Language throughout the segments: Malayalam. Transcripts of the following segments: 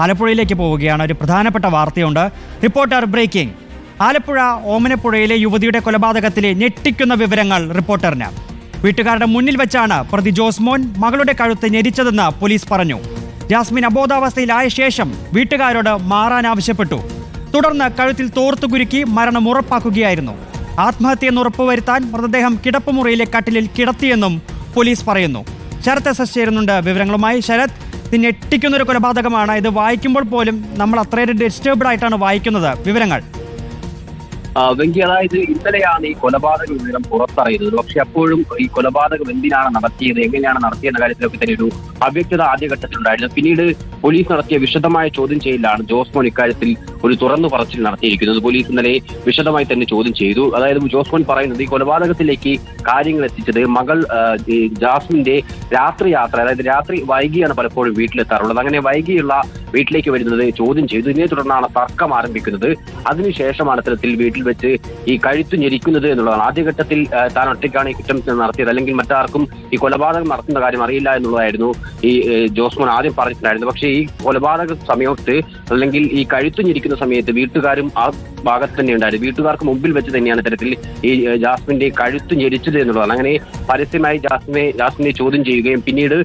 ആലപ്പുഴയിലേക്ക് പോവുകയാണ്. ഒരു പ്രധാനപ്പെട്ട വാർത്തയുണ്ട്. Reporter breaking. ആലപ്പുഴ ഓമനപ്പുഴയിലെ യുവതിയുടെ കൊലപാതകത്തിലെ ഞെട്ടിക്കുന്ന വിവരങ്ങൾ റിപ്പോർട്ടറിന്. വീട്ടുകാരുടെ മുന്നിൽ വെച്ചാണ് പ്രതി ജോസ്മോൻ മകളുടെ കഴുത്ത് ഞെരിച്ചതെന്ന് പോലീസ് പറഞ്ഞു. ജാസ്മിൻ അബോധാവസ്ഥയിലായ ശേഷം വീട്ടുകാരോട് മാറാൻ ആവശ്യപ്പെട്ടു. തുടർന്ന് കഴുത്തിൽ തോർത്തു കുരുക്കി മരണം ഉറപ്പാക്കുകയായിരുന്നു. ആത്മഹത്യയെന്ന് ഉറപ്പുവരുത്താൻ മൃതദേഹം കിടപ്പുമുറിയിലെ കട്ടിലിൽ കിടത്തിയെന്നും പോലീസ് പറയുന്നു. ശരത് എസ് എസ് ചേരുന്നുണ്ട്. വിവരങ്ങളുമായി ശരത് ഞെട്ടിക്കുന്ന ഒരു കൊലപാതകമാണ്. ഇത് വായിക്കുമ്പോൾ പോലും നമ്മൾ അത്രയേറെ ഡിസ്റ്റർബ്ഡ് ആയിട്ടാണ് വായിക്കുന്നത്. വിവരങ്ങൾ. വെങ്കി അതായത് ഇന്നലെയാണ് ഈ കൊലപാതക വിവരം പുറത്തറിയുന്നത്. പക്ഷെ അപ്പോഴും ഈ കൊലപാതകം എന്തിനാണ് നടത്തിയത് എങ്ങനെയാണ് നടത്തിയെന്ന കാര്യത്തിലൊക്കെ തന്നെ ഒരു അവ്യക്തത ആദ്യഘട്ടത്തിലുണ്ടായിരുന്നു. പിന്നീട് പോലീസ് നടത്തിയ വിശദമായ ചോദ്യം ചെയ്യലാണ് ജോസ്മോൻ ഇക്കാര്യത്തിൽ ഒരു തുറന്നു പറച്ചിൽ നടത്തിയിരിക്കുന്നത്. പോലീസ് ഇന്നലെ വിശദമായി തന്നെ ചോദ്യം ചെയ്തു. അതായത് ജോസ്മോൻ പറയുന്നത് ഈ കൊലപാതകത്തിലേക്ക് കാര്യങ്ങൾ എത്തിച്ചത് മകൾ ജാസ്മിന്റെ രാത്രി യാത്ര അതായത് രാത്രി വൈകിയാണ് പലപ്പോഴും വീട്ടിലെത്താറുള്ളത്. അങ്ങനെ വൈകിയുള്ള വീട്ടിലേക്ക് വരുന്നത് ചോദ്യം ചെയ്തു. ഇതിനെ തുടർന്നാണ് തർക്കം ആരംഭിക്കുന്നത്. അതിനുശേഷമാണ് ഇത്തരത്തിൽ വീട്ടിൽ വെച്ച് ഈ കഴുത്തു ഞെരിക്കുന്നത് എന്നുള്ളതാണ്. ആദ്യഘട്ടത്തിൽ താൻ ഒറ്റയ്ക്കാണ് ഈ കുറ്റം നടത്തിയത്. അല്ലെങ്കിൽ മറ്റാർക്കും ഈ കൊലപാതകം നടത്തുന്ന കാര്യം അറിയില്ല എന്നുള്ളതായിരുന്നു ഈ ജോസ്മോൻ ആദ്യം പറഞ്ഞിട്ടുണ്ടായിരുന്നു. പക്ഷേ ഈ കൊലപാതക സമയത്ത് അല്ലെങ്കിൽ ഈ കഴുത്തുഞ്ഞിരിക്കുന്ന സമയത്ത് വീട്ടുകാരും ആ ഭാഗത്ത് തന്നെ ഉണ്ടായിരുന്നു. വീട്ടുകാർക്ക് മുമ്പിൽ വെച്ച് തന്നെയാണ് ഇത്തരത്തിൽ ഈ ജാസ്മിന്റെ കഴുത്ത് ഞെരിച്ചത് എന്നുള്ളതാണ് അങ്ങനെ പരസ്യമായി ജാസ്മിനെ ജാസ്മിനെ ചോദ്യം ചെയ്യുകയും പിന്നീട്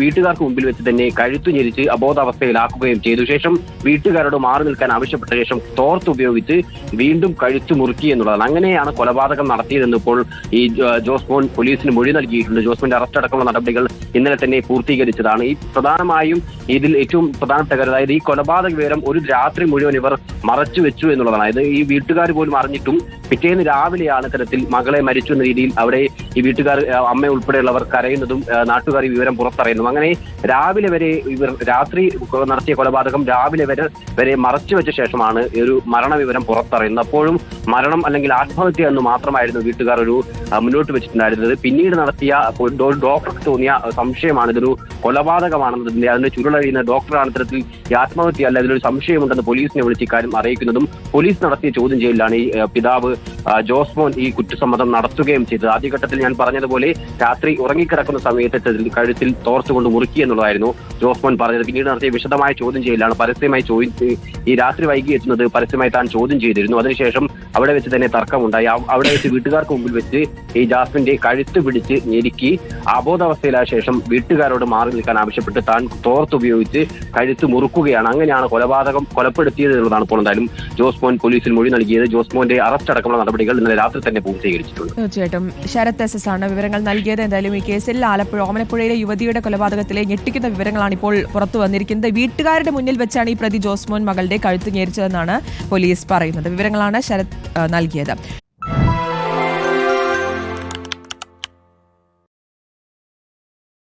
വീട്ടുകാർക്ക് മുമ്പിൽ വെച്ച് തന്നെ കഴുത്ത് ഞെരിച്ച് അബോധാവസ്ഥയിലാക്കുകയും ചെയ്തു. ശേഷം വീട്ടുകാരോട് മാറി നിൽക്കാൻ ആവശ്യപ്പെട്ട ശേഷം തോർത്ത് ഉപയോഗിച്ച് വീണ്ടും കഴുത്ത് മുറുക്കി എന്നുള്ളതാണ് അങ്ങനെയാണ് കൊലപാതകം നടത്തിയതെന്ന് ഇപ്പോൾ ഈ ജോസ്മോൻ ജോസ് പോലീസിന് മൊഴി നൽകിയിട്ടുണ്ട്. ജോസ്മോന്റെ അറസ്റ്റ് അടക്കമുള്ള നടപടികൾ ഇന്നലെ തന്നെ പൂർത്തീകരിച്ചതാണ് ഈ പ്രധാനമായും ഇതിൽ ഏറ്റവും പ്രധാനപ്പെട്ട കാര്യം അതായത് ഈ കൊലപാതക വിവരം ഒരു രാത്രി മുഴുവൻ ഇവർ മറച്ചു വെച്ചു എന്നുള്ളതാണ്. അതായത് ഈ വീട്ടുകാർ പോലും അറിഞ്ഞിട്ടും പിറ്റേന്ന് രാവിലെയാണ് ഇത്തരത്തിൽ മകളെ മരിച്ചു എന്ന രീതിയിൽ അവിടെ ഈ വീട്ടുകാർ അമ്മ ഉൾപ്പെടെയുള്ളവർ കരയുന്നതും നാട്ടുകാർ ഈ വിവരം പുറത്തറിയുന്നതും. അങ്ങനെ രാവിലെ വരെ ഇവർ രാത്രി നടത്തിയ കൊലപാതകം രാവിലെ വരെ വരെ മറച്ചു വെച്ച ശേഷമാണ് ഒരു മരണവിവരം പുറത്തറിയുന്നത്. അപ്പോഴും മരണം അല്ലെങ്കിൽ ആത്മഹത്യ എന്ന് മാത്രമായിരുന്നു വീട്ടുകാർ ഒരു മുന്നോട്ട് വെച്ചിട്ടുണ്ടായിരുന്നത്. പിന്നീട് നടത്തിയ ഡോക്ടർക്ക് തോന്നിയ സംശയമാണ്. ഇതൊരു കൊലപാതകമാണെന്നതിന്റെ അതിന്റെ ചുരുളഴിയുന്ന ഡോക്ടറാണ് ഇത്തരത്തിൽ ഈ ആത്മഹത്യ അല്ല ഇതിലൊരു സംശയമുണ്ടെന്ന് പോലീസിനെ വിളിച്ച് ഇക്കാര്യം അറിയിക്കുന്നതും പോലീസ് നടത്തിയ ചോദ്യം ചെയ്യലിലാണ് ഈ പിതാവ് ആ, ജോസ്മോൻ ഈ കുറ്റസമ്മതം നടത്തുകയും ചെയ്തത്. ആദ്യഘട്ടത്തിൽ ഞാൻ പറഞ്ഞതുപോലെ രാത്രി ഉറങ്ങിക്കിടക്കുന്ന സമയത്ത് കഴുത്തിൽ തോർത്തുകൊണ്ട് മുറുക്കി എന്നുള്ളതായിരുന്നു ജോസ് മോൻ പറഞ്ഞത്. പിന്നീട് നടത്തിയ വിശദമായ ചോദ്യം ചെയ്യലാണ് പരസ്യമായി ചോദ്യം ഈ രാത്രി വൈകി എത്തുന്നത് പരസ്യമായി താൻ ചോദ്യം ചെയ്തിരുന്നു. അതിനുശേഷം അവിടെ വെച്ച് തന്നെ തർക്കമുണ്ടായി. അവിടെ വെച്ച് വീട്ടുകാർക്ക് മുമ്പിൽ വെച്ച് ഈ ജാസ്മിന്റെ കഴുത്ത് പിടിച്ച് ഞെരുക്കി അബോധാവസ്ഥയിലായ ശേഷം വീട്ടുകാരോട് മാറി നിൽക്കാൻ ആവശ്യപ്പെട്ട് താൻ തോർത്തുപയോഗിച്ച് കഴുത്ത് മുറുക്കുകയാണ്. അങ്ങനെയാണ് കൊലപാതകം കൊലപ്പെടുത്തിയത് എന്നുള്ളതാണ് ഇപ്പോൾ എന്തായാലും ജോസ്മോൻ പോലീസിൽ മൊഴി നൽകിയത്. ജോസ്മോന്റെ അറസ്റ്റ് അടക്കമുള്ള നടപടികൾ ഇന്നലെ രാത്രി തന്നെ പൂർത്തീകരിച്ചിട്ടുണ്ട്. തീർച്ചയായിട്ടും. ശരത് എസ് എസ് ആണ് വിവരങ്ങൾ നൽകിയത്. എന്തായാലും ഈ കേസിൽ ആലപ്പുഴ ഓമനപ്പുഴയിലെ യുവതിയുടെ കൊലപാതകത്തിലെ ഞെട്ടിക്കുന്ന വിവരങ്ങളാണ് ഇപ്പോൾ പുറത്തു വന്നിരിക്കുന്നത്. വീട്ടുകാരുടെ മുന്നിൽ വെച്ചാണ് ഈ പ്രതി ജോസ്മോൻ മകളുടെ കഴുത്ത് ഞെരിച്ചതെന്നാണ് പോലീസ് പറയുന്നത്. വിവരങ്ങളാണ് ശരത് നൽകിയത്.